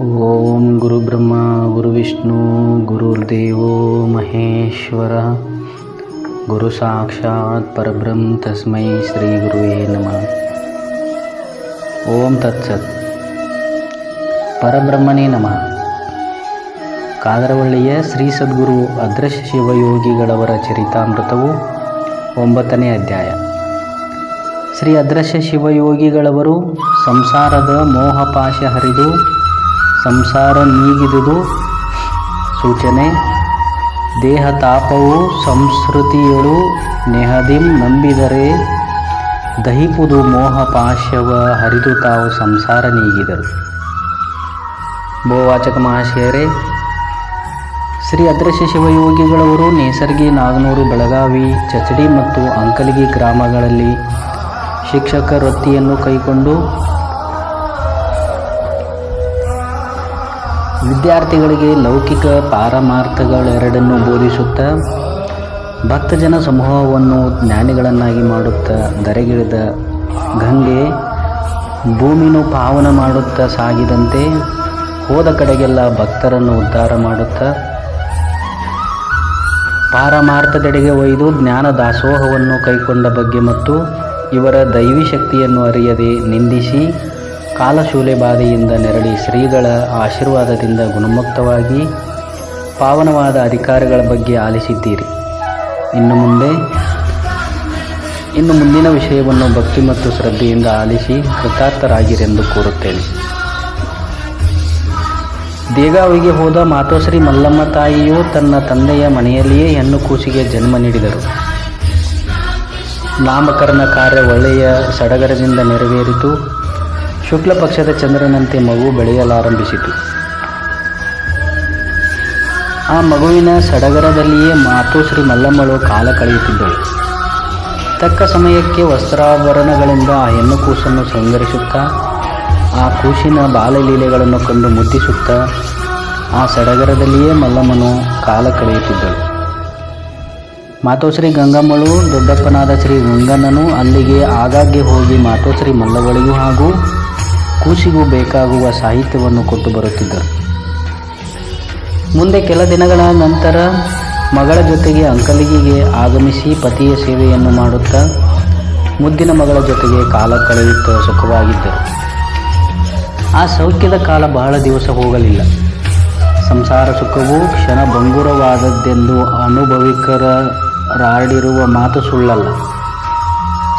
ಓಂ ಗುರು ಬ್ರಹ್ಮ ಗುರು ವಿಷ್ಣು ಗುರುರ್ದೇವೋ ಮಹೇಶ್ವರ ಗುರು ಸಾಕ್ಷಾತ್ ಪರಬ್ರಹ್ಮ ತಸ್ಮೈ ಶ್ರೀ ಗುರುವೇ ನಮಃ ಓಂ ತತ್ಸತ್ ಪರಬ್ರಹ್ಮನೇ ನಮಃ ಕಾದರವಳ್ಳಿಯ ಶ್ರೀ ಸದ್ಗುರು ಅದೃಶ್ಯ ಶಿವಯೋಗಿಗಳವರ ಚರಿತಾಮೃತವು ಒಂಬತ್ತನೇ ಅಧ್ಯಾಯ. ಶ್ರೀ ಅದೃಶ್ಯ ಶಿವಯೋಗಿಗಳವರು ಸಂಸಾರದ ಮೋಹಪಾಶ ಹರಿದು ಸಂಸಾರ ನೀಗಿದುದು ಸೂಚನೆ. ದೇಹ ತಾಪವು ಸಂಸ್ಕೃತಿಯಳು ನೆಹದಿಂ ನಂಬಿದರೆ ದಹಿಪುದು ಮೋಹಪಾಶವ ಹರಿದು ತಾವು ಸಂಸಾರ ನೀಗಿದರು. ಬೋವಾಚಕ ಮಹಾಶಯರೇ, ಶ್ರೀ ಅದೃಶ್ಯ ಶಿವಯೋಗಿಗಳವರು ನೇಸರ್ಗಿ ನಾಗನೂರು ಬೆಳಗಾವಿ, ಚಚಡಿ ಮತ್ತು ಅಂಕಲಿಗಿ ಗ್ರಾಮಗಳಲ್ಲಿ ಶಿಕ್ಷಕ ವೃತ್ತಿಯನ್ನು ಕೈಕೊಂಡು ವಿದ್ಯಾರ್ಥಿಗಳಿಗೆ ಲೌಕಿಕ ಪಾರಮಾರ್ಥಗಳೆರಡನ್ನು ಬೋಧಿಸುತ್ತಾ, ಭಕ್ತಜನ ಸಮೂಹವನ್ನು ಜ್ಞಾನಿಗಳನ್ನಾಗಿ ಮಾಡುತ್ತಾ ಧರೆಗಿಳಿದ ಗಂಗೆ, ಭೂಮಿನೂ ಪಾವನ ಮಾಡುತ್ತಾ ಸಾಗಿದಂತೆ ಹೋದ ಕಡೆಗೆಲ್ಲ ಭಕ್ತರನ್ನು ಉದ್ಧಾರ ಮಾಡುತ್ತಾ ಪಾರಮಾರ್ಥದೆಡೆಗೆ ಒಯ್ದು ಜ್ಞಾನ ದಾಸೋಹವನ್ನು ಕೈಕೊಂಡ ಬಗ್ಗೆ ಮತ್ತು ಇವರ ದೈವಿ ಶಕ್ತಿಯನ್ನು ಅರಿಯದೆ ನಿಂದಿಸಿ ಕಾಲಶೂಲೆ ಬಾಧೆಯಿಂದ ನೆರಳಿ ಶ್ರೀಗಳ ಆಶೀರ್ವಾದದಿಂದ ಗುಣಮುಕ್ತವಾಗಿ ಪಾವನವಾದ ಅಧಿಕಾರಗಳ ಬಗ್ಗೆ ಆಲಿಸಿದ್ದೀರಿ. ಇನ್ನು ಮುಂದೆ, ಇನ್ನು ಮುಂದಿನ ವಿಷಯವನ್ನು ಭಕ್ತಿ ಮತ್ತು ಶ್ರದ್ಧೆಯಿಂದ ಆಲಿಸಿ ಕೃತಾರ್ಥರಾಗಿರೆಂದು ಕೋರುತ್ತೇನೆ. ದೇಗಾವಿಗೆ ಹೋದ ಮಾತೋಶ್ರೀ ಮಲ್ಲಮ್ಮ ತಾಯಿಯು ತನ್ನ ತಂದೆಯ ಮನೆಯಲ್ಲಿಯೇ ಹೆಣ್ಣು ಕೂಸಿಗೆ ಜನ್ಮ ನೀಡಿದರು. ನಾಮಕರಣ ಕಾರ್ಯ ಒಳ್ಳೆಯ ಸಡಗರದಿಂದ ನೆರವೇರಿತು. ಶುಕ್ಲ ಪಕ್ಷದ ಚಂದ್ರನಂತೆ ಮಗು ಬೆಳೆಯಲಾರಂಭಿಸಿತು. ಆ ಮಗುವಿನ ಸಡಗರದಲ್ಲಿಯೇ ಮಾತೋಶ್ರೀ ಮಲ್ಲಮ್ಮಳು ಕಾಲ ಕಳೆಯುತ್ತಿದ್ದಳು. ತಕ್ಕ ಸಮಯಕ್ಕೆ ವಸ್ತ್ರಾಭರಣಗಳಿಂದ ಆ ಹೆಣ್ಣು ಕೂಸನ್ನು ಶೃಂಗರಿಸುತ್ತಾ ಆ ಕೂಸಿನ ಬಾಲಲೀಲೆಗಳನ್ನು ಕಂಡು ಮುದ್ದಿಸುತ್ತಾ ಆ ಸಡಗರದಲ್ಲಿಯೇ ಮಲ್ಲಮ್ಮನು ಕಾಲ ಕಳೆಯುತ್ತಿದ್ದಳು. ಮಾತೋಶ್ರೀ ಗಂಗಮ್ಮಳು, ದೊಡ್ಡಪ್ಪನಾದ ಶ್ರೀ ಗಂಗಣ್ಣನು ಅಲ್ಲಿಗೆ ಆಗಾಗ್ಗೆ ಹೋಗಿ ಮಾತೋಶ್ರೀ ಮಲ್ಲವಳಿಗೂ ಹಾಗೂ ಕೂಸಿಗೂ ಬೇಕಾಗುವ ಸಾಹಿತ್ಯವನ್ನು ಕೊಟ್ಟು ಬರುತ್ತಿದ್ದರು. ಮುಂದೆ ಕೆಲ ದಿನಗಳ ನಂತರ ಮಗಳ ಜೊತೆಗೆ ಅಂಕಲಿಗೆ ಆಗಮಿಸಿ ಪತಿಯ ಸೇವೆಯನ್ನು ಮಾಡುತ್ತಾ ಮುದ್ದಿನ ಮಗಳ ಜೊತೆಗೆ ಕಾಲ ಕಳೆಯುತ್ತಾ ಸುಖವಾಗಿದ್ದರು. ಆ ಸೌಖ್ಯದ ಕಾಲ ಬಹಳ ದಿವಸ ಹೋಗಲಿಲ್ಲ. ಸಂಸಾರ ಸುಖವು ಕ್ಷಣ ಭಂಗುರವಾದದ್ದೆಂದು ಅನುಭವಿಕರಾಡಿರುವ ಮಾತು ಸುಳ್ಳಲ್ಲ.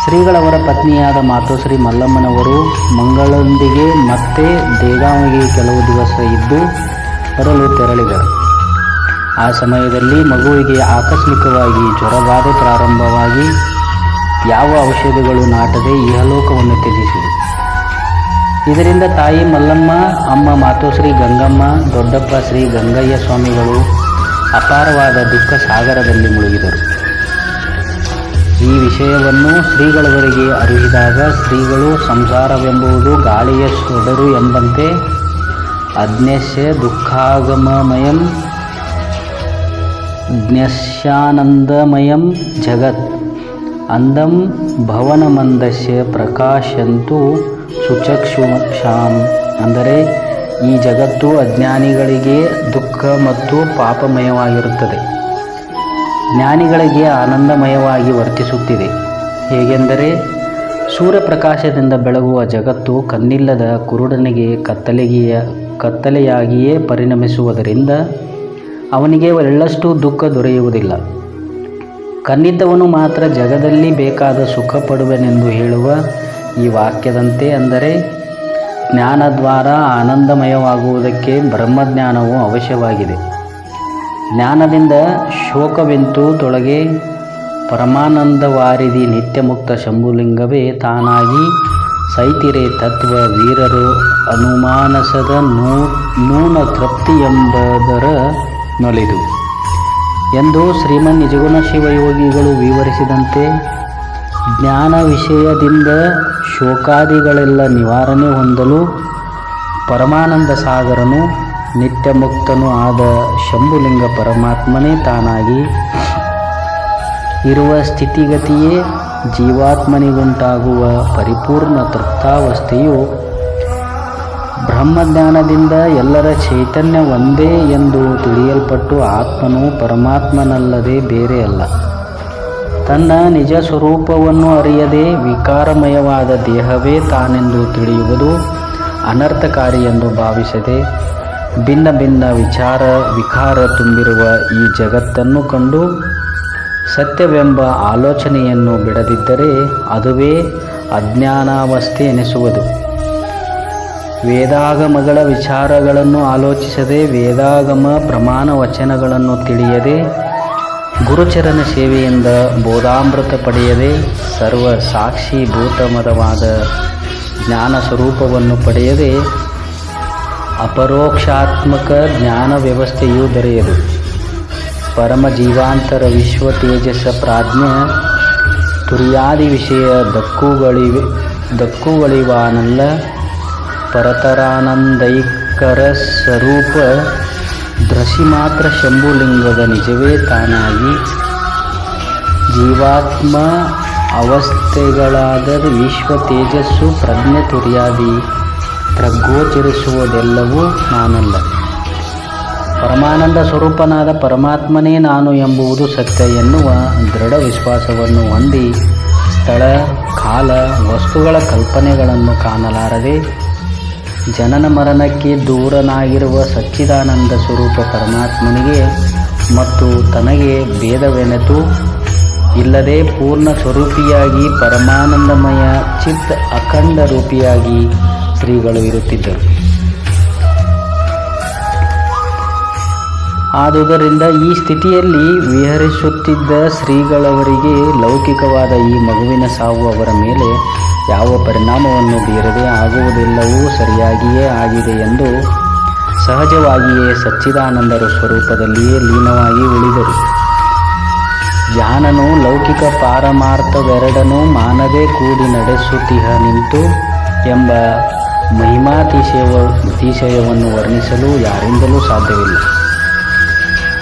ಶ್ರೀಗಳವರ ಪತ್ನಿಯಾದ ಮಾತೋಶ್ರೀ ಮಲ್ಲಮ್ಮನವರು ಮಂಗಳೊಂದಿಗೆ ಮತ್ತೆ ದೇಗಾವಿಗೆ ಕೆಲವು ದಿವಸ ಇದ್ದು ಬರಲು ತೆರಳಿದರು. ಆ ಸಮಯದಲ್ಲಿ ಮಗುವಿಗೆ ಆಕಸ್ಮಿಕವಾಗಿ ಜ್ವರಬಾಧೆ ಪ್ರಾರಂಭವಾಗಿ ಯಾವ ಔಷಧಿಗಳು ನಾಟದೆ ಇಹಲೋಕವನ್ನು ತ್ಯಜಿಸಿದೆ. ಇದರಿಂದ ತಾಯಿ ಮಲ್ಲಮ್ಮ, ಅಮ್ಮ ಮಾತೋಶ್ರೀ ಗಂಗಮ್ಮ, ದೊಡ್ಡಪ್ಪ ಶ್ರೀ ಗಂಗಯ್ಯ ಸ್ವಾಮಿಗಳು ಅಪಾರವಾದ ದುಃಖ ಸಾಗರದಲ್ಲಿ ಮುಳುಗಿದರು. ಈ ವಿಷಯವನ್ನು ಶ್ರೀಗಳವರಿಗೆ ಅರಿವಿದಾಗ ಶ್ರೀಗಳು ಸಂಸಾರವೆಂಬುದು ಗಾಳಿಯ ಸೊಡರು ಎಂಬಂತೆ ಅಜ್ಞಶ್ಯ ದುಃಖಾಗಮಮಯಂ ಜ್ಞಾನಂದಮಯಂ ಜಗತ್. ಅಂದಂ ಭವನಮಂದಸ್ಯ ಪ್ರಕಾಶಂತು ಸುಚಕ್ಷುಷಾಂ ಅಂದರೆ ಈ ಜಗತ್ತು ಅಜ್ಞಾನಿಗಳಿಗೆ ದುಃಖ ಮತ್ತು ಪಾಪಮಯವಾಗಿರುತ್ತದೆ. ಜ್ಞಾನಿಗಳಿಗೆ ಆನಂದಮಯವಾಗಿ ವರ್ತಿಸುತ್ತಿದೆ. ಹೇಗೆಂದರೆ, ಸೂರ್ಯಪ್ರಕಾಶದಿಂದ ಬೆಳಗುವ ಜಗತ್ತು ಕಣ್ಣಿಲ್ಲದ ಕುರುಡನಿಗೆ ಕತ್ತಲೆಗೆಯ, ಕತ್ತಲೆಯಾಗಿಯೇ ಪರಿಣಮಿಸುವುದರಿಂದ ಅವನಿಗೆ ಒಳ್ಳಷ್ಟು ದುಃಖ ದೊರೆಯುವುದಿಲ್ಲ. ಕಣ್ಣಿದ್ದವನು ಮಾತ್ರ ಜಗದಲ್ಲಿ ಬೇಕಾದ ಸುಖ ಪಡುವೆನೆಂದು ಹೇಳುವ ಈ ವಾಕ್ಯದಂತೆ ಅಂದರೆ, ಜ್ಞಾನದ್ವಾರ ಆನಂದಮಯವಾಗುವುದಕ್ಕೆ ಬ್ರಹ್ಮಜ್ಞಾನವು ಅವಶ್ಯವಾಗಿದೆ. ಜ್ಞಾನದಿಂದ ಶೋಕವೆಂತು ತೊಳಗೆ ಪರಮಾನಂದವಾರಿದಿ ನಿತ್ಯಮುಕ್ತ ಶಂಭುಲಿಂಗವೇ ತಾನಾಗಿ ಸೈತಿರೆ ತತ್ವ ವೀರರು ಅನುಮಾನಸದ ನೂ, ನೂನ ತೃಪ್ತಿ ಎಂಬುದರ ನೊಲಿದು. ಎಂದು ಶ್ರೀಮನ್ ನಿಜಗುಣ ಶಿವಯೋಗಿಗಳು ವಿವರಿಸಿದಂತೆ, ಜ್ಞಾನ ವಿಷಯದಿಂದ ಶೋಕಾದಿಗಳೆಲ್ಲ ನಿವಾರಣೆ ಹೊಂದಲು ಪರಮಾನಂದ ಸಾಗರನು ನಿತ್ಯ ಮುಕ್ತನೂ ಆದ ಶಂಭುಲಿಂಗ ಪರಮಾತ್ಮನೇ ತಾನಾಗಿ ಇರುವ ಸ್ಥಿತಿಗತಿಯೇ ಜೀವಾತ್ಮನಿಗುಂಟಾಗುವ ಪರಿಪೂರ್ಣ ತೃಪ್ತಾವಸ್ಥೆಯು ಬ್ರಹ್ಮಜ್ಞಾನದಿಂದ ಎಲ್ಲರ ಚೈತನ್ಯ ಒಂದೇ ಎಂದು ತಿಳಿಯಲ್ಪಟ್ಟು ಆತ್ಮನು ಪರಮಾತ್ಮನಲ್ಲದೆ ಬೇರೆ ಅಲ್ಲ. ತನ್ನ ನಿಜ ಸ್ವರೂಪವನ್ನು ಅರಿಯದೆ ವಿಕಾರಮಯವಾದ ದೇಹವೇ ತಾನೆಂದು ತಿಳಿಯುವುದು ಅನರ್ಥಕಾರಿ ಎಂದು ಭಾವಿಸದೆ ಭಿನ್ನ ಭಿನ್ನ ವಿಚಾರ ವಿಕಾರ ತುಂಬಿರುವ ಈ ಜಗತ್ತನ್ನು ಕಂಡು ಸತ್ಯವೆಂಬ ಆಲೋಚನೆಯನ್ನು ಬಿಡದಿದ್ದರೆ ಅದುವೇ ಅಜ್ಞಾನಾವಸ್ಥೆ ಎನಿಸುವುದು. ವೇದಾಗಮಗಳ ವಿಚಾರಗಳನ್ನು ಆಲೋಚಿಸದೆ ವೇದಾಗಮ ಪ್ರಮಾಣ ವಚನಗಳನ್ನು ತಿಳಿಯದೆ ಗುರುಚರಣ ಸೇವೆಯಿಂದ ಬೋಧಾಮೃತ ಪಡೆಯದೆ ಸರ್ವ ಸಾಕ್ಷೀಭೂತಮದವಾದ ಜ್ಞಾನ ಸ್ವರೂಪವನ್ನು ಪಡೆಯದೆ ಅಪರೋಕ್ಷಾತ್ಮಕ ಜ್ಞಾನ ವ್ಯವಸ್ಥೆಯು ದೊರೆಯದು. ಪರಮ ಜೀವಾಂತರ ವಿಶ್ವ ತೇಜಸ್ಸ ಪ್ರಾಜ್ಞೆ ತುರ್ಯಾದಿ ವಿಷಯ ದಕ್ಕುಗಳಿವೆ ದಕ್ಕುಗಳಿವಾನಲ್ಲ. ಪರತರಾನಂದೈಕರ ಸ್ವರೂಪ ದೃಶಿ ಮಾತ್ರ ಶಂಭುಲಿಂಗದ ನಿಜವೇ ತಾನಾಗಿ. ಜೀವಾತ್ಮ ಅವಸ್ಥೆಗಳಾದ ವಿಶ್ವ ತೇಜಸ್ಸು, ಪ್ರಜ್ಞೆ, ತುರ್ಯಾದಿ ಪ್ರಗೋಚರಿಸುವುದೆಲ್ಲವೂ ನಾನಲ್ಲ. ಪರಮಾನಂದ ಸ್ವರೂಪನಾದ ಪರಮಾತ್ಮನೇ ನಾನು ಎಂಬುವುದು ಸತ್ಯ ಎನ್ನುವ ದೃಢ ವಿಶ್ವಾಸವನ್ನು ಹೊಂದಿ ಸ್ಥಳ, ಕಾಲ, ವಸ್ತುಗಳ ಕಲ್ಪನೆಗಳನ್ನು ಕಾಣಲಾರದೆ ಜನನ ಮರಣಕ್ಕೆ ದೂರನಾಗಿರುವ ಸಚ್ಚಿದಾನಂದ ಸ್ವರೂಪ ಪರಮಾತ್ಮನಿಗೆ ಮತ್ತು ತನಗೆ ಭೇದವೆನೆತು. ಇಲ್ಲದೆ ಪೂರ್ಣ ಸ್ವರೂಪಿಯಾಗಿ ಪರಮಾನಂದಮಯ ಚಿತ್ ಅಖಂಡ ರೂಪಿಯಾಗಿ ಶ್ರೀಗಳು ಇರುತ್ತಿದ್ದರು. ಆದುದರಿಂದ ಈ ಸ್ಥಿತಿಯಲ್ಲಿ ವಿಹರಿಸುತ್ತಿದ್ದ ಶ್ರೀಗಳವರಿಗೆ ಲೌಕಿಕವಾದ ಈ ಮಗುವಿನ ಸಾವು ಅವರ ಮೇಲೆ ಯಾವ ಪರಿಣಾಮವನ್ನು ಬೀರದೆ ಆಗುವುದೆಲ್ಲವೂ ಸರಿಯಾಗಿಯೇ ಆಗಿದೆ ಎಂದು ಸಹಜವಾಗಿಯೇ ಸಚ್ಚಿದಾನಂದರ ಸ್ವರೂಪದಲ್ಲಿಯೇ ಲೀನವಾಗಿ ಉಳಿದರು. ಜಾನನು ಲೌಕಿಕ ಪಾರಮಾರ್ಥವೆರಡನ್ನೂ ಮಾನದೇ ಕೂಡಿ ನಡೆಸುತ್ತಿಹ ನಿಂತು ಎಂಬ ಮಹಿಮಾತಿಶಯವ, ಅತಿಶಯವನ್ನು ವರ್ಣಿಸಲು ಯಾರಿಂದಲೂ ಸಾಧ್ಯವಿಲ್ಲ.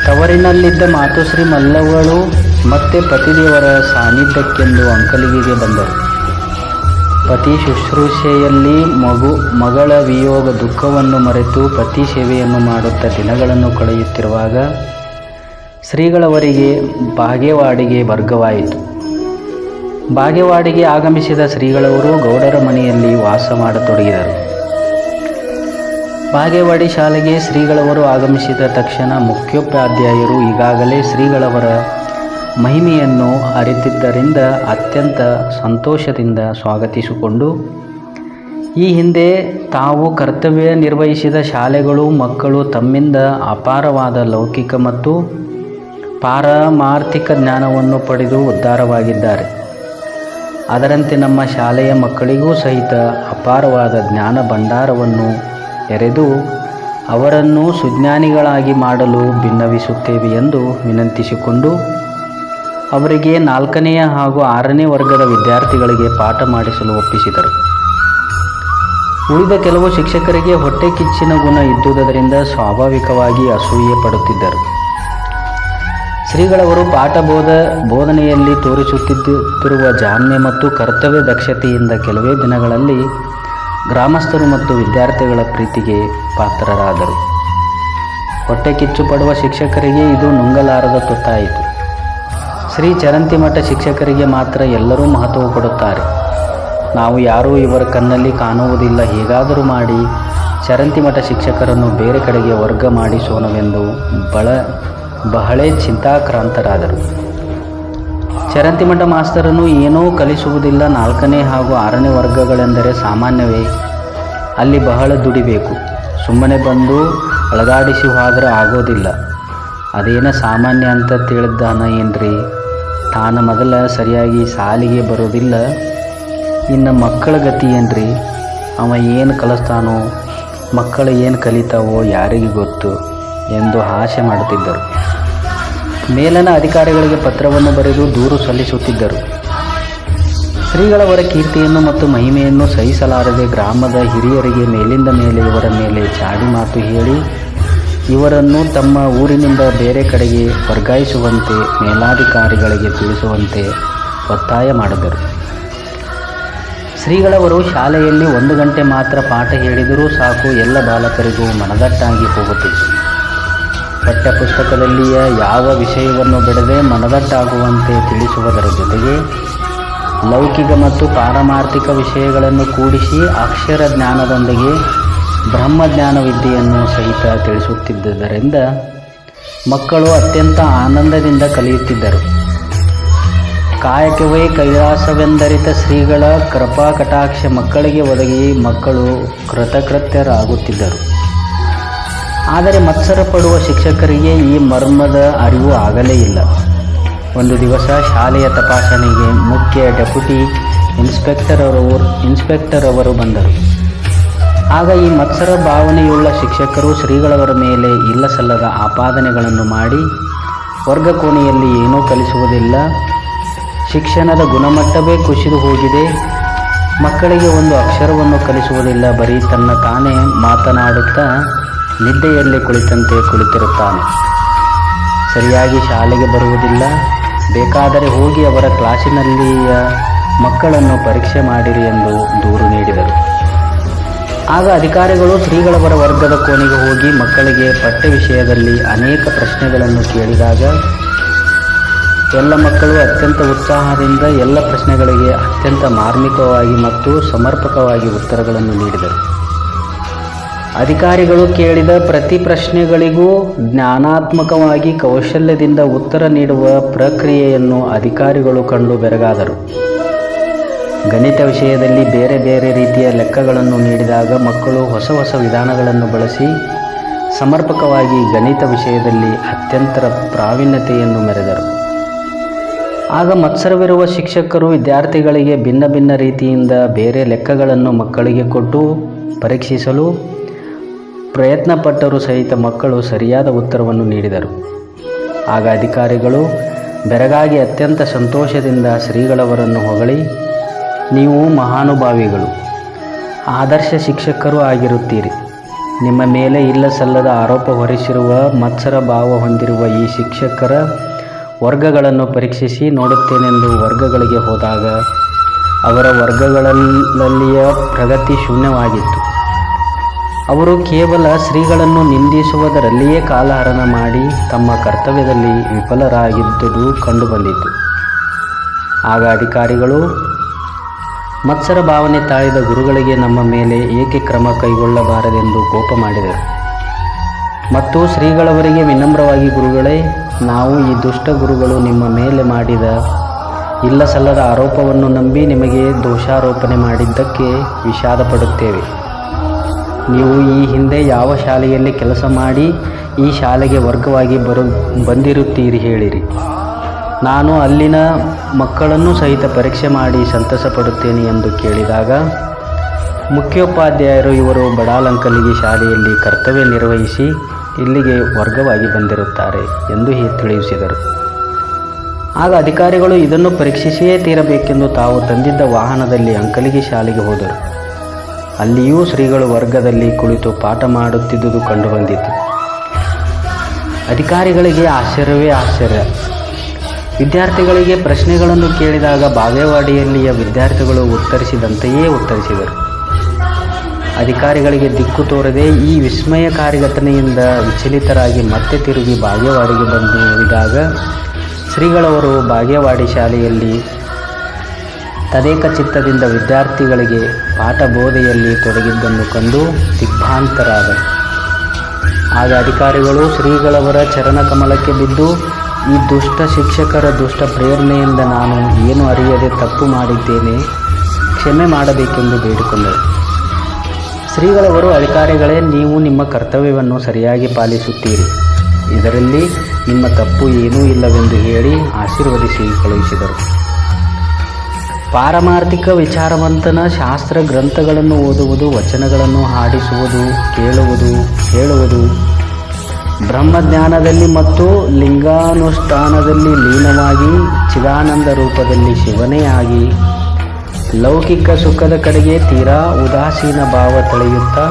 ತವರಿನಲ್ಲಿದ್ದ ಮಾತುಶ್ರೀ ಮಲ್ಲವಳು ಮತ್ತೆ ಪತಿದೇವರ ಸಾನ್ನಿಧ್ಯಕ್ಕೆಂದು ಅಂಕಲಿಗೆ ಬಂದರು. ಪತಿ ಶುಶ್ರೂಷೆಯಲ್ಲಿ ಮಗು, ಮಗಳ ವಿಯೋಗ ದುಃಖವನ್ನು ಮರೆತು ಪತಿ ಸೇವೆಯನ್ನು ಮಾಡುತ್ತಾ ದಿನಗಳನ್ನು ಕಳೆಯುತ್ತಿರುವಾಗ ಶ್ರೀಗಳವರಿಗೆ ಬಾಗೇವಾಡಿಗೆ ವರ್ಗವಾಯಿತು. ಬಾಗೇವಾಡಿಗೆ ಆಗಮಿಸಿದ ಶ್ರೀಗಳವರು ಗೌಡರ ಮನೆಯಲ್ಲಿ ವಾಸ ಮಾಡತೊಡಗಿದರು. ಬಾಗೇವಾಡಿ ಶಾಲೆಗೆ ಶ್ರೀಗಳವರು ಆಗಮಿಸಿದ ತಕ್ಷಣ ಮುಖ್ಯೋಪಾಧ್ಯಾಯರು ಈಗಾಗಲೇ ಶ್ರೀಗಳವರ ಮಹಿಮೆಯನ್ನು ಅರಿತಿದ್ದರಿಂದ ಅತ್ಯಂತ ಸಂತೋಷದಿಂದ ಸ್ವಾಗತಿಸಿಕೊಂಡು, ಈ ಹಿಂದೆ ತಾವು ಕರ್ತವ್ಯ ನಿರ್ವಹಿಸಿದ ಶಾಲೆಗಳು, ಮಕ್ಕಳು ತಮ್ಮಿಂದ ಅಪಾರವಾದ ಲೌಕಿಕ ಮತ್ತು ಪಾರಮಾರ್ಥಿಕ ಜ್ಞಾನವನ್ನು ಪಡೆದು ಉದ್ಧಾರವಾಗಿದ್ದಾರೆ. ಅದರಂತೆ ನಮ್ಮ ಶಾಲೆಯ ಮಕ್ಕಳಿಗೂ ಸಹಿತ ಅಪಾರವಾದ ಜ್ಞಾನ ಭಂಡಾರವನ್ನು ಎರೆದು ಅವರನ್ನು ಸುಜ್ಞಾನಿಗಳಾಗಿ ಮಾಡಲು ಭಿನ್ನವಿಸುತ್ತೇವೆ ಎಂದು ವಿನಂತಿಸಿಕೊಂಡು ಅವರಿಗೆ ನಾಲ್ಕನೆಯ ಹಾಗೂ ಆರನೇ ವರ್ಗದ ವಿದ್ಯಾರ್ಥಿಗಳಿಗೆ ಪಾಠ ಮಾಡಿಸಲು ಒಪ್ಪಿಸಿದರು. ಉಳಿದ ಕೆಲವು ಶಿಕ್ಷಕರಿಗೆ ಹೊಟ್ಟೆ ಕಿಚ್ಚಿನ ಗುಣ ಇದ್ದುದರಿಂದ ಸ್ವಾಭಾವಿಕವಾಗಿ ಅಸೂಯೆ ಪಡುತ್ತಿದ್ದರು ಶ್ರೀಗಳವರು ಪಾಠ ಬೋಧ, ಬೋಧನೆಯಲ್ಲಿ ತೋರಿಸುತ್ತಿದ್ದಿರುವ ಜಾಣ್ಮೆ ಮತ್ತು ಕರ್ತವ್ಯ ದಕ್ಷತೆಯಿಂದ ಕೆಲವೇ ದಿನಗಳಲ್ಲಿ ಗ್ರಾಮಸ್ಥರು ಮತ್ತು ವಿದ್ಯಾರ್ಥಿಗಳ ಪ್ರೀತಿಗೆ ಪಾತ್ರರಾದರು. ಹೊಟ್ಟೆ ಕಿಚ್ಚು ಪಡುವ ಶಿಕ್ಷಕರಿಗೆ ಇದು ನುಂಗಲಾರದ ತುತ್ತಾಯಿತು ಶ್ರೀ ಚರಂತಿಮಠ ಶಿಕ್ಷಕರಿಗೆ ಮಾತ್ರ ಎಲ್ಲರೂ ಮಹತ್ವ ಕೊಡುತ್ತಾರೆ. ನಾವು ಯಾರೂ ಇವರ ಕಣ್ಣಲ್ಲಿ ಕಾಣುವುದಿಲ್ಲ, ಹೇಗಾದರೂ ಮಾಡಿ ಚರಂತಿಮಠ ಶಿಕ್ಷಕರನ್ನು ಬೇರೆ ಕಡೆಗೆ ವರ್ಗ ಮಾಡಿಸೋಣವೆಂದು ಬಳ ಬಹಳೇ ಚಿಂತಾಕ್ರಾಂತರಾದರು. ಚರಂತಿಮಠ ಮಾಸ್ತರನ್ನು ಏನೂ ಕಲಿಸುವುದಿಲ್ಲ ನಾಲ್ಕನೇ ಹಾಗೂ ಆರನೇ ವರ್ಗಗಳೆಂದರೆ ಸಾಮಾನ್ಯವೇ. ಅಲ್ಲಿ ಬಹಳ ದುಡಿಬೇಕು. ಸುಮ್ಮನೆ ಬಂದು ಅಳಗಾಡಿಸಿ ಹೋದ್ರೆ ಆಗೋದಿಲ್ಲ. ಅದೇನ ಸಾಮಾನ್ಯ ಅಂತ ತಿಳಿದಾನ ಏನ್ರಿ? ತಾನು ಮೊದಲ ಸರಿಯಾಗಿ ಸಾಲಿಗೆ ಬರೋದಿಲ್ಲ ಇನ್ನು ಮಕ್ಕಳ ಗತಿ ಏನ್ರಿ? ಅವ ಏನು ಕಲಿಸ್ತಾನೋ, ಮಕ್ಕಳು ಏನು ಕಲಿತಾವೋ ಯಾರಿಗೆ ಗೊತ್ತು? ಎಂದು ಆಶೆ ಮಾಡುತ್ತಿದ್ದರು. ಮೇಲನ ಅಧಿಕಾರಿಗಳಿಗೆ ಪತ್ರವನ್ನು ಬರೆದು ದೂರು ಸಲ್ಲಿಸುತ್ತಿದ್ದರು. ಶ್ರೀಗಳವರ ಕೀರ್ತಿಯನ್ನು ಮತ್ತು ಮಹಿಮೆಯನ್ನು ಸಹಿಸಲಾರದೆ ಗ್ರಾಮದ ಹಿರಿಯರಿಗೆ ಮೇಲಿಂದ ಮೇಲೆ ಇವರ ಮೇಲೆ ಚಾಡಿ ಮಾತು ಹೇಳಿ, ಇವರನ್ನು ತಮ್ಮ ಊರಿನಿಂದ ಬೇರೆ ಕಡೆಗೆ ವರ್ಗಾಯಿಸುವಂತೆ ಮೇಲಾಧಿಕಾರಿಗಳಿಗೆ ತಿಳಿಸುವಂತೆ ಒತ್ತಾಯ ಮಾಡಿದರು. ಶ್ರೀಗಳವರು ಶಾಲೆಯಲ್ಲಿ ಒಂದು ಗಂಟೆ ಮಾತ್ರ ಪಾಠ ಹೇಳಿದರೂ ಸಾಕು, ಎಲ್ಲ ಬಾಲಕರಿಗೂ ಮನದಟ್ಟಾಗಿ ಹೋಗುತ್ತಿತ್ತು. ಪಠ್ಯಪುಸ್ತಕದಲ್ಲಿಯ ಯಾವ ವಿಷಯವನ್ನು ಬಿಡದೆ ಮನದಟ್ಟಾಗುವಂತೆ ತಿಳಿಸುವುದರ ಜೊತೆಗೆ ಲೌಕಿಕ ಮತ್ತು ಪಾರಮಾರ್ಥಿಕ ವಿಷಯಗಳನ್ನು ಕೂಡಿಸಿ ಅಕ್ಷರ ಜ್ಞಾನದೊಂದಿಗೆ ಬ್ರಹ್ಮಜ್ಞಾನ ವಿದ್ಯೆಯನ್ನು ಸಹಿತ ತಿಳಿಸುತ್ತಿದ್ದುದರಿಂದ ಮಕ್ಕಳು ಅತ್ಯಂತ ಆನಂದದಿಂದ ಕಲಿಯುತ್ತಿದ್ದರು. ಕಾಯಕವೇ ಕೈಲಾಸವೆಂದರಿತ ಶ್ರೀಗಳ ಕೃಪಾ ಕಟಾಕ್ಷ ಮಕ್ಕಳಿಗೆ ಒದಗಿ ಮಕ್ಕಳು ಕೃತಕೃತ್ಯರಾಗುತ್ತಿದ್ದರು. ಆದರೆ ಮತ್ಸರ ಪಡುವ ಶಿಕ್ಷಕರಿಗೆ ಈ ಮರ್ಮದ ಅರಿವು ಆಗಲೇ ಇಲ್ಲ. ಒಂದು ದಿವಸ ಶಾಲೆಯ ತಪಾಸಣೆಗೆ ಮುಖ್ಯ ಡೆಪ್ಯೂಟಿ ಇನ್ಸ್ಪೆಕ್ಟರ್ ಅವರು ಇನ್ಸ್ಪೆಕ್ಟರ್ ಅವರು ಬಂದರು. ಆಗ ಈ ಮತ್ಸರ ಭಾವನೆಯುಳ್ಳ ಶಿಕ್ಷಕರು ಶ್ರೀಗಳವರ ಮೇಲೆ ಇಲ್ಲ ಸಲ್ಲದ ಆಪಾದನೆಗಳನ್ನು ಮಾಡಿ ವರ್ಗ ಕೋಣೆಯಲ್ಲಿ ಏನೂ ಕಲಿಸುವುದಿಲ್ಲ. ಶಿಕ್ಷಣದ ಗುಣಮಟ್ಟವೇ ಕುಸಿದು ಹೋಗಿದೆ. ಮಕ್ಕಳಿಗೆ ಒಂದು ಅಕ್ಷರವನ್ನು ಕಲಿಸುವುದಿಲ್ಲ, ಬರೀ ತನ್ನ ತಾನೇ ಮಾತನಾಡುತ್ತಾ ನಿದ್ದೆಯಲ್ಲಿ ಕುಳಿತಂತೆ ಕುಳಿತಿರುತ್ತಾನೆ. ಸರಿಯಾಗಿ ಶಾಲೆಗೆ ಬರುವುದಿಲ್ಲ. ಬೇಕಾದರೆ ಹೋಗಿ ಅವರ ಕ್ಲಾಸಿನಲ್ಲಿಯ ಮಕ್ಕಳನ್ನು ಪರೀಕ್ಷೆ ಮಾಡಿರಿ ಎಂದು ದೂರು ನೀಡಿದರು. ಆಗ ಅಧಿಕಾರಿಗಳು ಶ್ರೀಗಳವರ ವರ್ಗದ ಕೋಣೆಗೆ ಹೋಗಿ ಮಕ್ಕಳಿಗೆ ಪಠ್ಯ ವಿಷಯದಲ್ಲಿ ಅನೇಕ ಪ್ರಶ್ನೆಗಳನ್ನು ಕೇಳಿದಾಗ, ಎಲ್ಲ ಮಕ್ಕಳು ಅತ್ಯಂತ ಉತ್ಸಾಹದಿಂದ ಎಲ್ಲ ಪ್ರಶ್ನೆಗಳಿಗೆ ಅತ್ಯಂತ ಮಾರ್ಮಿಕವಾಗಿ ಮತ್ತು ಸಮರ್ಪಕವಾಗಿ ಉತ್ತರಗಳನ್ನು ನೀಡಿದರು. ಅಧಿಕಾರಿಗಳು ಕೇಳಿದ ಪ್ರತಿ ಪ್ರಶ್ನೆಗಳಿಗೂ ಜ್ಞಾನಾತ್ಮಕವಾಗಿ ಕೌಶಲ್ಯದಿಂದ ಉತ್ತರ ನೀಡುವ ಪ್ರಕ್ರಿಯೆಯನ್ನು ಅಧಿಕಾರಿಗಳು ಕಂಡು ಬೆರಗಾದರು. ಗಣಿತ ವಿಷಯದಲ್ಲಿ ಬೇರೆ ಬೇರೆ ರೀತಿಯ ಲೆಕ್ಕಗಳನ್ನು ನೀಡಿದಾಗ ಮಕ್ಕಳು ಹೊಸ ಹೊಸ ವಿಧಾನಗಳನ್ನು ಬಳಸಿ ಸಮರ್ಪಕವಾಗಿ ಗಣಿತ ವಿಷಯದಲ್ಲಿ ಅತ್ಯಂತ ಪ್ರಾವೀಣ್ಯತೆಯನ್ನು ಮೆರೆದರು. ಆಗ ಮತ್ಸರವಿರುವ ಶಿಕ್ಷಕರು ವಿದ್ಯಾರ್ಥಿಗಳಿಗೆ ಭಿನ್ನ ಭಿನ್ನ ರೀತಿಯಿಂದ ಬೇರೆ ಲೆಕ್ಕಗಳನ್ನು ಮಕ್ಕಳಿಗೆ ಕೊಟ್ಟು ಪರೀಕ್ಷಿಸಲು ಪ್ರಯತ್ನಪಟ್ಟರೂ ಸಹಿತ ಮಕ್ಕಳು ಸರಿಯಾದ ಉತ್ತರವನ್ನು ನೀಡಿದರು. ಆಗ ಅಧಿಕಾರಿಗಳು, ಬೆರಗಾಗಿ ಅತ್ಯಂತ ಸಂತೋಷದಿಂದ ಶ್ರೀಗಳವರನ್ನು ಹೊಗಳಿ, ನೀವು ಮಹಾನುಭಾವಿಗಳು, ಆದರ್ಶ ಶಿಕ್ಷಕರು ಆಗಿರುತ್ತೀರಿ. ನಿಮ್ಮ ಮೇಲೆ ಇಲ್ಲ ಸಲ್ಲದ ಆರೋಪ ಹೊರಿಸಿರುವ, ಮತ್ಸರ ಭಾವ ಹೊಂದಿರುವ ಈ ಶಿಕ್ಷಕರ ವರ್ಗಗಳನ್ನು ಪರೀಕ್ಷಿಸಿ ನೋಡುತ್ತೇನೆಂದು ವರ್ಗಗಳಿಗೆ ಹೋದಾಗ, ಅವರ ವರ್ಗಗಳಲ್ಲಿಯ ಪ್ರಗತಿ ಶೂನ್ಯವಾಗಿತ್ತು. ಅವರು ಕೇವಲ ಶ್ರೀಗಳನ್ನು ನಿಂದಿಸುವುದರಲ್ಲಿಯೇ ಕಾಲಹರಣ ಮಾಡಿ ತಮ್ಮ ಕರ್ತವ್ಯದಲ್ಲಿ ವಿಫಲರಾಗಿದ್ದುದು ಕಂಡುಬಂದಿತು. ಆಗ ಅಧಿಕಾರಿಗಳು, ಮತ್ಸರ ಭಾವನೆ ತಾಳಿದ ಗುರುಗಳಿಗೆ ನಮ್ಮ ಮೇಲೆ ಏಕೆ ಕ್ರಮ ಕೈಗೊಳ್ಳಬಾರದೆಂದು ಕೋಪ ಮಾಡಿದರು. ಮತ್ತು ಶ್ರೀಗಳವರಿಗೆ ವಿನಮ್ರವಾಗಿ ಗುರುಗಳೇ, ನಾವು ಈ ದುಷ್ಟ ಗುರುಗಳು ನಿಮ್ಮ ಮೇಲೆ ಮಾಡಿದ ಇಲ್ಲ ಸಲ್ಲದ ಆರೋಪವನ್ನು ನಂಬಿ ನಿಮಗೆ ದೋಷಾರೋಪಣೆ ಮಾಡಿದ್ದಕ್ಕೆ ವಿಷಾದ ಪಡುತ್ತೇವೆ ನೀವು ಈ ಹಿಂದೆ ಯಾವ ಶಾಲೆಯಲ್ಲಿ ಕೆಲಸ ಮಾಡಿ ಈ ಶಾಲೆಗೆ ವರ್ಗವಾಗಿ ಬರು, ಬಂದಿರುತ್ತೀರಿ ಹೇಳಿರಿ. ನಾನು ಅಲ್ಲಿನ ಮಕ್ಕಳನ್ನು ಸಹಿತ ಪರೀಕ್ಷೆ ಮಾಡಿ ಸಂತಸ ಪಡುತ್ತೇನೆ ಎಂದು ಕೇಳಿದಾಗ, ಮುಖ್ಯೋಪಾಧ್ಯಾಯರು ಇವರು ಬಡಾಲಂಕಲಿಗೆ ಶಾಲೆಯಲ್ಲಿ ಕರ್ತವ್ಯ ನಿರ್ವಹಿಸಿ ಇಲ್ಲಿಗೆ ವರ್ಗವಾಗಿ ಬಂದಿರುತ್ತಾರೆ ಎಂದು ತಿಳಿಸಿದರು. ಆಗ ಅಧಿಕಾರಿಗಳು ಇದನ್ನು ಪರೀಕ್ಷಿಸಿಯೇ ತೀರಬೇಕೆಂದು ತಾವು ತಂದಿದ್ದ ವಾಹನದಲ್ಲಿ ಅಂಕಲಿಗೆ ಶಾಲೆಗೆ ಹೋದರು. ಅಲ್ಲಿಯೂ ಶ್ರೀಗಳು ವರ್ಗದಲ್ಲಿ ಕುಳಿತು ಪಾಠ ಮಾಡುತ್ತಿದ್ದುದು ಕಂಡುಬಂದಿತು ಅಧಿಕಾರಿಗಳಿಗೆ ಆಶ್ಚರ್ಯವೇ ಆಶ್ಚರ್ಯ. ವಿದ್ಯಾರ್ಥಿಗಳಿಗೆ ಪ್ರಶ್ನೆಗಳನ್ನು ಕೇಳಿದಾಗ ಬಾಗೇವಾಡಿಯಲ್ಲಿಯ ವಿದ್ಯಾರ್ಥಿಗಳು ಉತ್ತರಿಸಿದಂತೆಯೇ ಉತ್ತರಿಸಿದರು. ಅಧಿಕಾರಿಗಳಿಗೆ ದಿಕ್ಕು ತೋರದೆ ಈ ವಿಸ್ಮಯ ಘಟನೆಯಿಂದ ವಿಚಲಿತರಾಗಿ ಮತ್ತೆ ತಿರುಗಿ ಬಾಗೇವಾಡಿಗೆ ಬಂದು ಶ್ರೀಗಳವರು ಬಾಗೇವಾಡಿ ಶಾಲೆಯಲ್ಲಿ ತದೇಕ ಚಿತ್ತದಿಂದ ವಿದ್ಯಾರ್ಥಿಗಳಿಗೆ ಪಾಠ ಬೋಧೆಯಲ್ಲಿ ತೊಡಗಿದ್ದನ್ನು ಕಂಡು ದಿಗ್ಭ್ರಾಂತರಾದರು ಆಗ ಅಧಿಕಾರಿಗಳು ಶ್ರೀಗಳವರ ಚರಣ ಕಮಲಕ್ಕೆ ಬಿದ್ದು, ಈ ದುಷ್ಟ ಶಿಕ್ಷಕರ ದುಷ್ಟ ಪ್ರೇರಣೆಯಿಂದ ನಾನು ಏನು ಅರಿಯದೆ ತಪ್ಪು ಮಾಡಿದ್ದೇನೆ, ಕ್ಷಮೆ ಮಾಡಬೇಕೆಂದು ಬೇಡಿಕೊಂಡರು. ಶ್ರೀಗಳವರು ಅಧಿಕಾರಿಗಳೇ, ನೀವು ನಿಮ್ಮ ಕರ್ತವ್ಯವನ್ನು ಸರಿಯಾಗಿ ಪಾಲಿಸುತ್ತೀರಿ. ಇದರಲ್ಲಿ ನಿಮ್ಮ ತಪ್ಪು ಏನೂ ಇಲ್ಲವೆಂದು ಹೇಳಿ ಆಶೀರ್ವದಿಸಿ ಕಳುಹಿಸಿದರು. ಪಾರಮಾರ್ಥಿಕ ವಿಚಾರವಂತನ ಶಾಸ್ತ್ರ ಗ್ರಂಥಗಳನ್ನು ಓದುವುದು, ವಚನಗಳನ್ನು ಹಾಡಿಸುವುದು, ಕೇಳುವುದು, ಹೇಳುವುದು. ಬ್ರಹ್ಮಜ್ಞಾನದಲ್ಲಿ ಮತ್ತು ಲಿಂಗಾನುಷ್ಠಾನದಲ್ಲಿ ಲೀನವಾಗಿ ಚಿದಾನಂದ ರೂಪದಲ್ಲಿ ಶಿವನೇ ಆಗಿ ಲೌಕಿಕ ಸುಖದ ಕಡೆಗೆ ತೀರಾ ಉದಾಸೀನ ಭಾವ ತಳೆಯುತ್ತಾ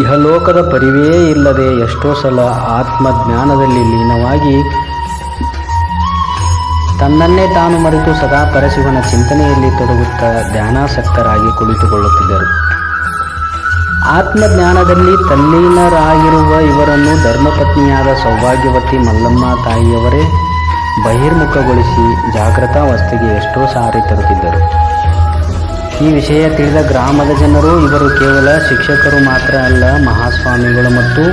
ಇಹಲೋಕದ ಪರಿವೇ ಇಲ್ಲದೆ ಎಷ್ಟೋ ಸಲ ಆತ್ಮಜ್ಞಾನದಲ್ಲಿ ಲೀನವಾಗಿ ತನ್ನನ್ನೇ ತಾನು ಮರೆತು ಸದಾ ಪರಶಿವನ ಚಿಂತನೆಯಲ್ಲಿ ತೊಡಗುತ್ತಾ ಧ್ಯಾನಾಸಕ್ತರಾಗಿ ಕುಳಿತುಕೊಳ್ಳುತ್ತಿದ್ದರು. ಆತ್ಮಜ್ಞಾನದಲ್ಲಿ ತಲ್ಲೀನರಾಗಿರುವ ಇವರನ್ನು ಧರ್ಮಪತ್ನಿಯಾದ ಸೌಭಾಗ್ಯವತಿ ಮಲ್ಲಮ್ಮ ತಾಯಿಯವರೇ ಬಹಿರ್ಮುಖಗೊಳಿಸಿ ಜಾಗೃತಾವಸ್ಥೆಗೆ ಎಷ್ಟೋ ಸಾರಿ ತರುತ್ತಿದ್ದರು. ಈ ವಿಷಯ ತಿಳಿದ ಗ್ರಾಮದ ಜನರು, ಇವರು ಕೇವಲ ಶಿಕ್ಷಕರು ಮಾತ್ರ ಅಲ್ಲ, ಮಹಾಸ್ವಾಮಿಗಳು ಮತ್ತು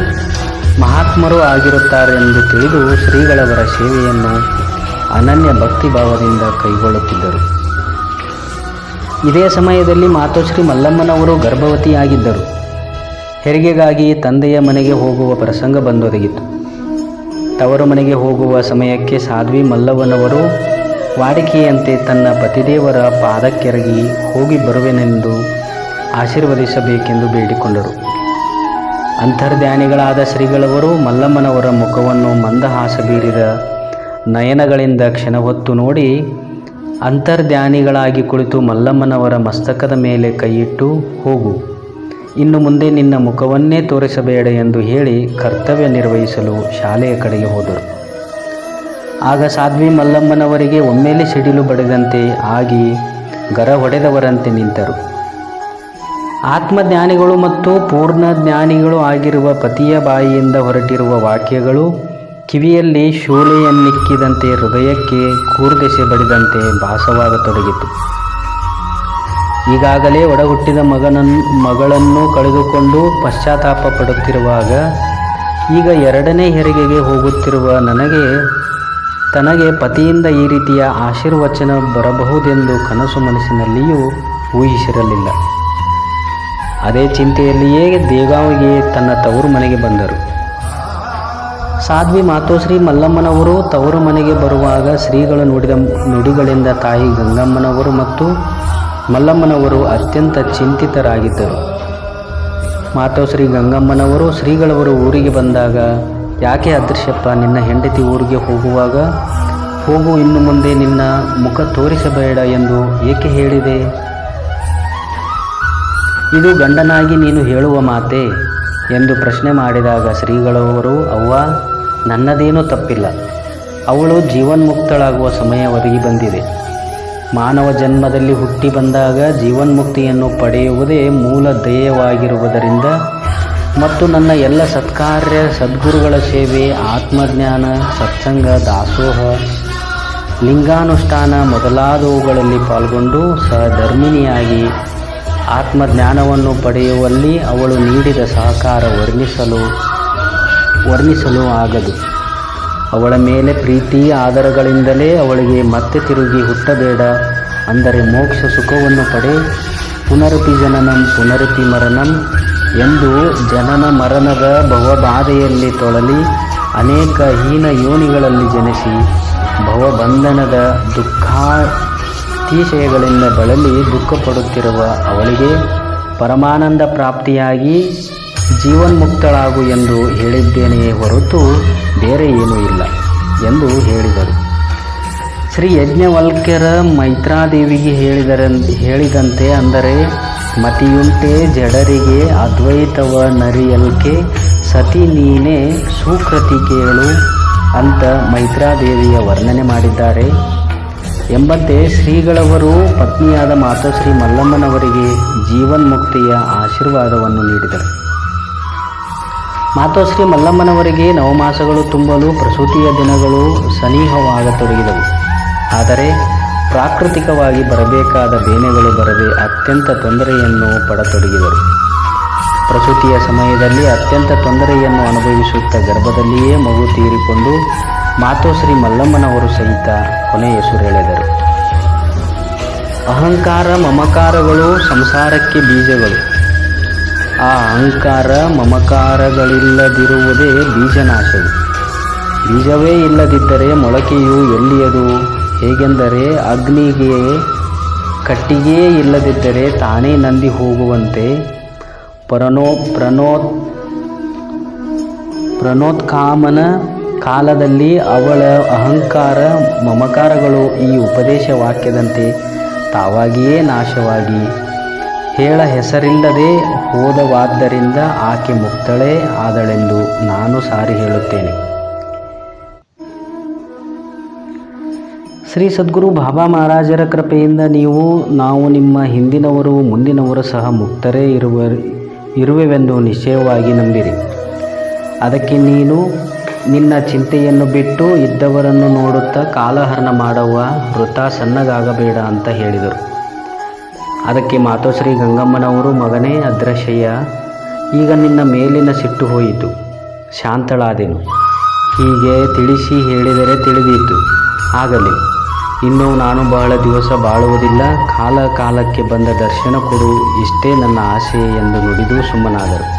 ಮಹಾತ್ಮರು ಆಗಿರುತ್ತಾರೆಂದು ತಿಳಿದು ಶ್ರೀಗಳವರ ಸೇವೆಯನ್ನು ಅನನ್ಯ ಭಕ್ತಿ ಭಾವದಿಂದ ಕೈಗೊಳ್ಳುತ್ತಿದ್ದರು. ಇದೇ ಸಮಯದಲ್ಲಿ ಮಾತೋಶ್ರೀ ಮಲ್ಲಮ್ಮನವರು ಗರ್ಭವತಿಯಾಗಿದ್ದರು. ಹೆರಿಗೆಗಾಗಿ ತಂದೆಯ ಮನೆಗೆ ಹೋಗುವ ಪ್ರಸಂಗ ಬಂದೊದಗಿತ್ತು. ತವರು ಮನೆಗೆ ಹೋಗುವ ಸಮಯಕ್ಕೆ ಸಾಧ್ವಿ ಮಲ್ಲವನವರು ವಾಡಿಕೆಯಂತೆ ತನ್ನ ಪತಿದೇವರ ಪಾದಕ್ಕೆರಗಿ ಹೋಗಿ ಬರುವೆನೆಂದು ಆಶೀರ್ವದಿಸಬೇಕೆಂದು ಬೇಡಿಕೊಂಡರು. ಅಂತರ್ಧ್ಯಾನಿಗಳಾದ ಶ್ರೀಗಳವರು ಮಲ್ಲಮ್ಮನವರ ಮುಖವನ್ನು ಮಂದಹಾಸ ಬೀರಿದ ನಯನಗಳಿಂದ ಕ್ಷಣ ಹೊತ್ತು ನೋಡಿ ಅಂತರ್ಧ್ಯಾನಿಗಳಾಗಿ ಕುಳಿತು ಮಲ್ಲಮ್ಮನವರ ಮಸ್ತಕದ ಮೇಲೆ ಕೈಯಿಟ್ಟು ಹೋಗು. ಇನ್ನು ಮುಂದೆ ನಿನ್ನ ಮುಖವನ್ನೇ ತೋರಿಸಬೇಡ ಎಂದು ಹೇಳಿ ಕರ್ತವ್ಯ ನಿರ್ವಹಿಸಲು ಶಾಲೆಯ ಕಡೆಗೆ ಹೋದರು. ಆಗ ಸಾಧ್ವಿ ಮಲ್ಲಮ್ಮನವರಿಗೆ ಒಮ್ಮೆಲೆ ಸಿಡಿಲು ಬಡಿದಂತೆ ಆಗಿ ಗರ ಹೊಡೆದವರಂತೆ ನಿಂತರು. ಆತ್ಮಜ್ಞಾನಿಗಳು ಮತ್ತು ಪೂರ್ಣ ಜ್ಞಾನಿಗಳು ಆಗಿರುವ ಪತಿಯ ಬಾಯಿಯಿಂದ ಹೊರಟಿರುವ ವಾಕ್ಯಗಳು ಕಿವಿಯಲ್ಲಿ ಶೂಲೆಯನ್ನಿಕ್ಕಿದಂತೆ ಹೃದಯಕ್ಕೆ ಕೂರ್ದೆಸೆ ಬಡಿದಂತೆ ಭಾಸವಾಗತೊಡಗಿತು ಈಗಾಗಲೇ ಒಡಹುಟ್ಟಿದ ಮಗನನ್ನು ಮಗಳನ್ನು ಕಳೆದುಕೊಂಡು ಪಶ್ಚಾತ್ತಾಪ ಪಡುತ್ತಿರುವಾಗ, ಈಗ ಎರಡನೇ ಹೆರಿಗೆಗೆ ಹೋಗುತ್ತಿರುವ ನನಗೆ, ತನಗೆ ಪತಿಯಿಂದ ಈ ರೀತಿಯ ಆಶೀರ್ವಚನ ಬರಬಹುದೆಂದು ಕನಸು ಮನಸ್ಸಿನಲ್ಲಿಯೂ ಊಹಿಸಿರಲಿಲ್ಲ. ಅದೇ ಚಿಂತೆಯಲ್ಲಿಯೇ ದೇಗಾವಿಗೆ ತನ್ನ ತವರು ಮನೆಗೆ ಬಂದರು. ಸಾಧ್ವಿ ಮಾತೋಶ್ರೀ ಮಲ್ಲಮ್ಮನವರು ತವರು ಮನೆಗೆ ಬರುವಾಗ ಶ್ರೀಗಳು ನುಡಿದ ನುಡಿಗಳಿಂದ ತಾಯಿ ಗಂಗಮ್ಮನವರು ಮತ್ತು ಮಲ್ಲಮ್ಮನವರು ಅತ್ಯಂತ ಚಿಂತಿತರಾಗಿದ್ದರು. ಮಾತೋಶ್ರೀ ಗಂಗಮ್ಮನವರು ಶ್ರೀಗಳವರು ಊರಿಗೆ ಬಂದಾಗ, ಯಾಕೆ ಅದೃಶ್ಯಪ್ಪ, ನಿನ್ನ ಹೆಂಡತಿ ಊರಿಗೆ ಹೋಗುವಾಗ? ಹೋಗು, ಇನ್ನು ಮುಂದೆ ನಿನ್ನ ಮುಖ ತೋರಿಸಬೇಡ ಎಂದು ಏಕೆ ಹೇಳಿದೆ? ಇದು ಗಂಡನಾಗಿ ನೀನು ಹೇಳುವ ಮಾತೆ? ಎಂದು ಪ್ರಶ್ನೆ ಮಾಡಿದಾಗ ಶ್ರೀಗಳವರು, ಅವ್ವ, ನನ್ನದೇನೂ ತಪ್ಪಿಲ್ಲ. ಅವಳು ಜೀವನ್ಮುಕ್ತಳಾಗುವ ಸಮಯ ಒದಗಿ ಬಂದಿದೆ. ಮಾನವ ಜನ್ಮದಲ್ಲಿ ಹುಟ್ಟಿ ಬಂದಾಗ ಜೀವನ್ಮುಕ್ತಿಯನ್ನು ಪಡೆಯುವುದೇ ಮೂಲ ಧ್ಯೇಯವಾಗಿರುವುದರಿಂದ ಮತ್ತು ನನ್ನ ಎಲ್ಲ ಸತ್ಕಾರ್ಯ, ಸದ್ಗುರುಗಳ ಸೇವೆ, ಆತ್ಮಜ್ಞಾನ, ಸತ್ಸಂಗ, ದಾಸೋಹ, ಲಿಂಗಾನುಷ್ಠಾನ ಮೊದಲಾದವುಗಳಲ್ಲಿ ಪಾಲ್ಗೊಂಡು ಸಹಧರ್ಮಿಣಿಯಾಗಿ ಆತ್ಮಜ್ಞಾನವನ್ನು ಪಡೆಯುವಲ್ಲಿ ಅವಳು ನೀಡಿದ ಸಹಕಾರ ವರ್ಣಿಸಲು ವರ್ಣಿಸಲು ಆಗದು. ಅವಳ ಮೇಲೆ ಪ್ರೀತಿ ಆದರಗಳಿಂದಲೇ ಅವಳಿಗೆ ಮತ್ತೆ ತಿರುಗಿ ಹುಟ್ಟಬೇಡ. ಅಂದರೆ ಮೋಕ್ಷ ಸುಖವನ್ನು ಪಡೆ. ಪುನರತಿ ಜನನಂ ಪುನರತಿ ಮರಣಂ ಎಂದು ಜನನ ಮರಣದ ಭವಬಾಧೆಯಲ್ಲಿ ತೊಳಲಿ, ಅನೇಕ ಹೀನ ಯೋನಿಗಳಲ್ಲಿ ಜನಿಸಿ ಭವಬಂಧನದ ದುಃಖಾತಿಶಯಗಳಿಂದ ಬಳಲಿ ದುಃಖಪಡುತ್ತಿರುವ ಅವಳಿಗೆ ಪರಮಾನಂದ ಪ್ರಾಪ್ತಿಯಾಗಿ ಜೀವನ್ಮುಕ್ತಳಾಗು ಎಂದು ಹೇಳಿದ್ದೇನೆಯೇ ಹೊರತು ಬೇರೆ ಏನೂ ಇಲ್ಲ ಎಂದು ಹೇಳಿದರು. ಶ್ರೀ ಯಜ್ಞವಲ್ಕ್ಯರ ಮೈತ್ರಾದೇವಿಗೆ ಹೇಳಿದರ, ಹೇಳಿದಂತೆ ಅಂದರೆ, ಮತಿಯುಂಟೆ ಜಡರಿಗೆ ಅದ್ವೈತವ ನರಿಯಲ್ಕೆ, ಸತಿ ನೀನೇ ಸುಕೃತಿ ಕೇಳು ಅಂತ ಮೈತ್ರಾದೇವಿಯ ವರ್ಣನೆ ಮಾಡಿದ್ದಾರೆ. ಎಂಬಂತೆ ಶ್ರೀಗಳವರು ಪತ್ನಿಯಾದ ಮಾತೋಶ್ರೀ ಮಲ್ಲಮ್ಮನವರಿಗೆ ಜೀವನ್ಮುಕ್ತಿಯ ಆಶೀರ್ವಾದವನ್ನು ನೀಡಿದರು. ಮಾತೋಶ್ರೀ ಮಲ್ಲಮ್ಮನವರಿಗೆ ನವಮಾಸಗಳು ತುಂಬಲು ಪ್ರಸೂತಿಯ ದಿನಗಳು ಸನಿಹವಾಗತೊಡಗಿದವು. ಆದರೆ ಪ್ರಾಕೃತಿಕವಾಗಿ ಬರಬೇಕಾದ ಬೇನೆಗಳು ಬರದೆ ಅತ್ಯಂತ ತೊಂದರೆಯನ್ನು ಪಡತೊಡಗಿದರು. ಪ್ರಸೂತಿಯ ಸಮಯದಲ್ಲಿ ಅತ್ಯಂತ ತೊಂದರೆಯನ್ನು ಅನುಭವಿಸುತ್ತ ಗರ್ಭದಲ್ಲಿಯೇ ಮಗು ತೀರಿಕೊಂಡು ಮಾತೋಶ್ರೀ ಮಲ್ಲಮ್ಮನವರು ಸಹಿತ ಕೊನೆಯೆಸುರೆಳೆದರು ಅಹಂಕಾರ, ಮಮಕಾರಗಳು ಸಂಸಾರಕ್ಕೆ ಬೀಜಗಳು. ಆ ಅಹಂಕಾರ, ಮಮಕಾರಗಳಿಲ್ಲದಿರುವುದೇ ಬೀಜನಾಶವು. ಬೀಜವೇ ಇಲ್ಲದಿದ್ದರೆ ಮೊಳಕೆಯು ಎಲ್ಲಿಯದು? ಹೇಗೆಂದರೆ ಅಗ್ನಿಗೆ ಕಟ್ಟಿಗೆ ಇಲ್ಲದಿದ್ದರೆ ತಾನೇ ನಂದಿ ಹೋಗುವಂತೆ. ಪರನೋ ಪ್ರನೋತ್ ಪ್ರಣೋತ್ಕಾಮನ ಕಾಲದಲ್ಲಿ ಅವಳ ಅಹಂಕಾರ, ಮಮಕಾರಗಳು ಈ ಉಪದೇಶ ವಾಕ್ಯದಂತೆ ತಾವಾಗಿಯೇ ನಾಶವಾಗಿ. ಹೇಳ ಹೆಸರಿಲ್ಲದೆ ಹೋದವಾದ್ದರಿಂದ ಆಕೆ ಮುಕ್ತಳೇ ಆದಳೆಂದು ನಾನು ಸಾರಿ ಹೇಳುತ್ತೇನೆ. ಶ್ರೀ ಸದ್ಗುರು ಬಾಬಾ ಮಹಾರಾಜರ ಕೃಪೆಯಿಂದ ನೀವು, ನಾವು ನಿಮ್ಮ ಹಿಂದಿನವರು, ಮುಂದಿನವರು ಸಹ ಮುಕ್ತರೇ ಇರುವ ಇರುವೆವೆಂದು ನಿಶ್ಚಯವಾಗಿ ನಂಬಿರಿ. ಅದಕ್ಕೆ ನೀನು ನಿನ್ನ ಚಿಂತೆಯನ್ನು ಬಿಟ್ಟು ಇದ್ದವರನ್ನು ನೋಡುತ್ತಾ ಕಾಲಹರಣ ಮಾಡುವ ವೃತ ಸಣ್ಣಗಾಗಬೇಡ ಅಂತ ಹೇಳಿದರು. ಅದಕ್ಕೆ ಮಾತೋಶ್ರೀ ಗಂಗಮ್ಮನವರು, ಮಗನೇ ಅದೃಶಯ್ಯ ಈಗ ನಿನ್ನ ಮೇಲಿನ ಸಿಟ್ಟು ಹೋಯಿತು. ಶಾಂತಳಾದೆನು. ಹೀಗೆ ತಿಳಿಸಿ ಹೇಳಿದರೆ ತಿಳಿದೀತು. ಆಗಲಿ. ಇನ್ನು ನಾನು ಬಹಳ ದಿವಸ ಬಾಳುವುದಿಲ್ಲ. ಕಾಲ ಕಾಲಕ್ಕೆ ಬಂದ ದರ್ಶನ ಕೊಡು. ಇಷ್ಟೇ ನನ್ನ ಆಸೆ ಎಂದು ನುಡಿದು ಸುಮ್ಮನಾದರು.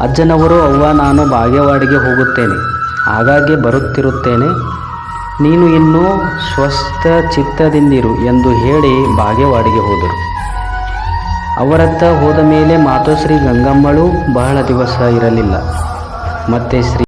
ಅಜ್ಜನವರು ಅವ್ವ, ನಾನು ಬಾಗೇವಾಡಿಗೆ ಹೋಗುತ್ತೇನೆ. ಆಗಾಗ್ಗೆ ಬರುತ್ತಿರುತ್ತೇನೆ. ನೀನು ಇನ್ನೂ ಸ್ವಸ್ಥ ಚಿತ್ತದಿಂದಿರು ಎಂದು ಹೇಳಿ ಬಾಗೇವಾಡಿಗೆ ಹೋದರು. ಅವರತ್ತ ಹೋದ ಮೇಲೆ ಮಾತೋಶ್ರೀ ಗಂಗಮ್ಮಳು ಬಹಳ ದಿವಸ ಇರಲಿಲ್ಲ. ಮತ್ತೆ ಶ್ರೀ